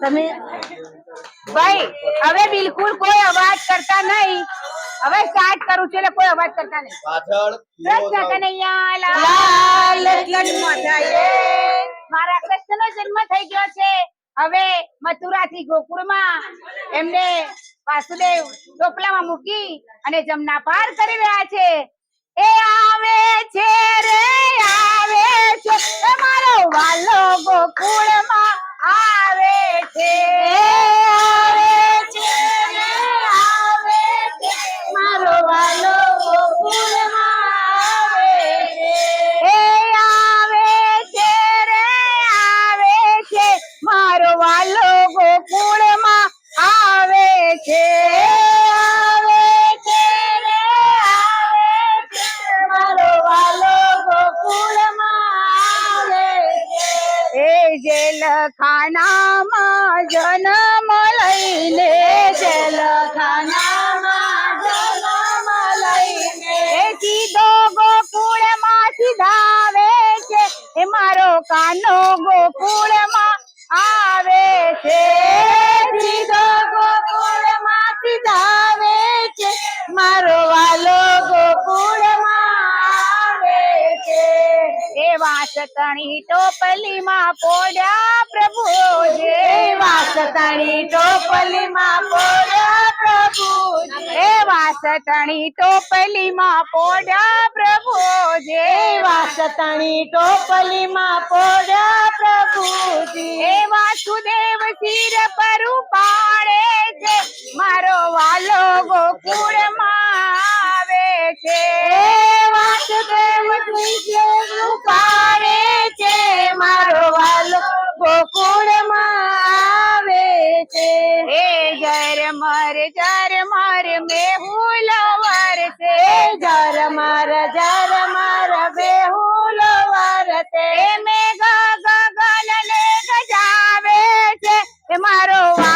તમે ભાઈ હવે બિલકુલ કોઈ અવાજ કરતા નહીં. હવે સ્ટાર્ટ કરું છું એટલે કોઈ અવાજ કરતા નહીં. પાછળ કૃષ્ણ કનૈયા લાલ જન્મ થયે. મારા કૃષ્ણનો જન્મ થઈ ગયો છે. હવે મથુરાથી ગોકુળમાં એમને વાસુદેવ ટોપલામાં મૂકી અને જમના પાર કરી રહ્યા છે. એ આવે છે રે આવે છે. એ મારો વાલો ગોકુળમાં આવે છે. કાનો ગોકુળમાં આવે છે. વાસતણી ટોપલીમાં પોડ્યા પ્રભુ જે. વાસતણી ટોપલીમાં પોડ્યા પ્રભુ જે. વાસતણી ટોપલીમાં પોડ્યા પ્રભુ જે. વાસતણી ટોપલીમાં પોડ્યા પ્રભુજી એ વાસુદેવ શિર પર ઉપાડે જર મર જર મર મેહુલ વરસે જર મર જર મર બેહુલ વરસે મેઘ ગગન લે ગજાવે છે એ મારો